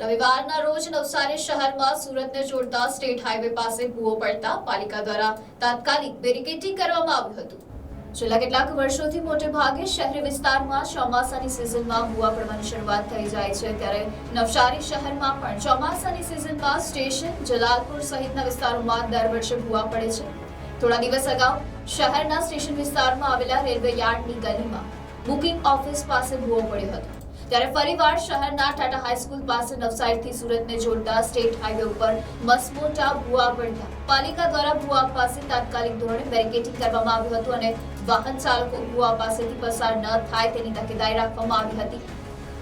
રવિવારના રોજ નવસારી શહેરમાં સુરતને જોડતા સ્ટેટ હાઈવે પાસે ભૂવો પડતા પાલિકા દ્વારા તાત્કાલિક બેરિકેટિંગ કરવામાં આવ્યું હતું. છેલ્લા કેટલાક વર્ષોથી મોટે ભાગે શહેરી વિસ્તારમાં ચોમાસાની સિઝનમાં ભૂવા પડવાની શરૂઆત થઈ જાય છે, ત્યારે નવસારી શહેરમાં પણ ચોમાસાની સિઝનમાં સ્ટેશન જલાલપુર સહિતના વિસ્તારોમાં દર વર્ષે ભૂવા પડે છે. થોડા દિવસ અગાઉ શહેરના સ્ટેશન વિસ્તારમાં આવેલા રેલવે યાર્ડની ગલીમાં બુકિંગ ઓફિસ પાસે ભૂવો પડ્યો હતો. ત્યારે ફરીવાર શહેરના ટાટા હાઈસ્કૂલ પાસે નવસારીથી સુરતને જોડતા સ્ટેટ હાઈવે ઉપર મસમોટા ભૂવા પડ્યા. પાલિકા દ્વારા ભૂવા પાસે તાત્કાલિક ધોરણે બેરિકેડિંગ કરવામાં આવ્યું હતું અને વાહન ચાલકો ભૂવા પાસેથી પસાર ન થાય તેની તકેદારી રાખવામાં આવી હતી.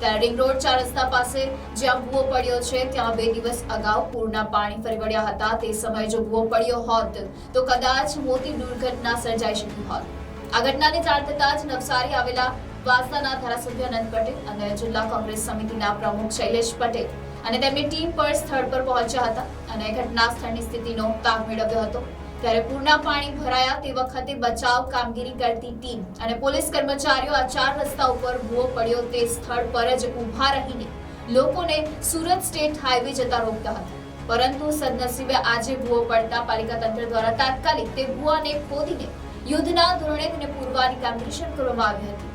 ત્યારે રિંગ રોડ ચાર રસ્તા પાસે જ્યાં ભૂવો પડ્યો છે, ત્યાં બે દિવસ અગાઉ પૂરના પાણી ફરી વળ્યા હતા. તે સમયે જો ભૂવો પડ્યો હોત, તો કદાચ મોટી દુર્ઘટના સર્જાઈ શકી હોત. આ ઘટનાની જાણ થતાં જ નવસારી આવેલા વાંસદાના ધારાસભ્ય અનંત પટેલ અને જિલ્લા કોંગ્રેસ સમિતિના પ્રમુખ શૈલેષ પટેલ અને તેમની ટીમ પર સ્થળ પર પહોંચ્યા હતા અને ઘટના સ્થળની સ્થિતિનો તાગ મેળવ્યો હતો. ત્યારે પૂરના પાણી ભરાયા તે વખતે બચાવ કામગીરી કરતી ટીમ અને પોલીસ કર્મચારીઓ આ ચાર રસ્તા ઉપર ભૂવો પડ્યો તે સ્થળ પર જ ઊભા રહીને લોકોને સુરત સ્ટેટ હાઈવે જતા રોકતા હતા. પરંતુ સદનસીબે આજે ભૂવો પડતા પાલિકા તંત્ર દ્વારા તાત્કાલિક તે ભૂવાને ખોદીને યુદ્ધના ધોરણે તેને પૂરવાની કામગીરી શરૂ કરવામાં આવી હતી.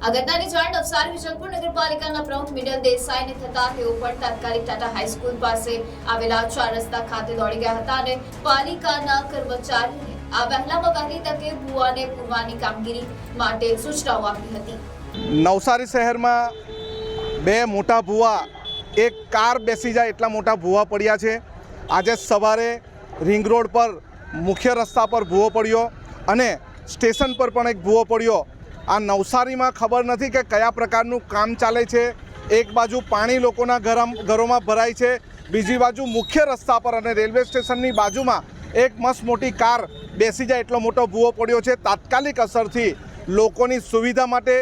આ ઘટનાની જાણ નવસારી વિજલપુર નગરપાલિકાના પ્રમુખ મિડલ દેસાઈને થતા તેઓ પણ તાત્કાલિક ટાટા હાઈસ્કૂલ પાસે આવેલા ચાર રસ્તા ખાતે દોડી ગયા હતા અને પાલિકાના કર્મચારીને આ વહેલામાં વહેલી તકે ભૂવાને પૂરવાની કામગીરી માટે સૂચનાઓ આપી હતી. નવસારી શહેરમાં બે મોટા ભૂવા, એક કાર બેસી જાય એટલા મોટા ભૂવા પડ્યા છે. આજે સવારે રિંગ રોડ પર મુખ્ય રસ્તા પર ભૂવો પડ્યો અને સ્ટેશન પર પણ એક ભૂવો પડ્યો. આ નવસારીમાં ખબર નથી કે કયા પ્રકારનું કામ ચાલે છે. એક બાજુ પાણી લોકોના ઘરમ ઘરોમાં ભરાય છે. બીજી બાજુ મુખ્ય રસ્તા પર અને રેલવે સ્ટેશનની બાજુમાં એક મસ્ત મોટી કાર બેસી જાય એટલો મોટો ભૂવો પડ્યો છે. તાત્કાલિક અસરથી લોકોની સુવિધા માટે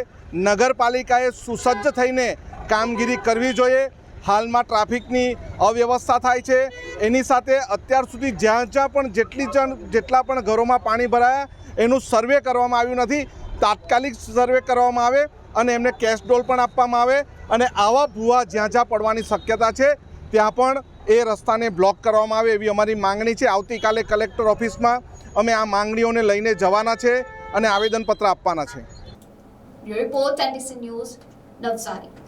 નગરપાલિકાએ સુસજ્જ થઈને કામગીરી કરવી જોઈએ. હાલમાં ટ્રાફિકની અવ્યવસ્થા થાય છે. એની સાથે અત્યાર સુધી જ્યાં જ્યાં પણ જેટલી જણ જેટલા પણ ઘરોમાં પાણી ભરાયા, એનું સર્વે કરવામાં આવ્યું નથી. તાત્કાલિક સર્વે કરવામાં આવે અને એમને કેશ ડોલ પણ આપવામાં આવે અને આવા ભૂવા જ્યાં જ્યાં પડવાની શક્યતા છે, ત્યાં પણ એ રસ્તાને બ્લોક કરવામાં આવે એવી અમારી માંગણી છે. આવતીકાલે કલેક્ટર ઓફિસમાં અમે આ માંગણીઓને લઈને જવાના છે અને આવેદનપત્ર આપવાના છે. Report news Navsari.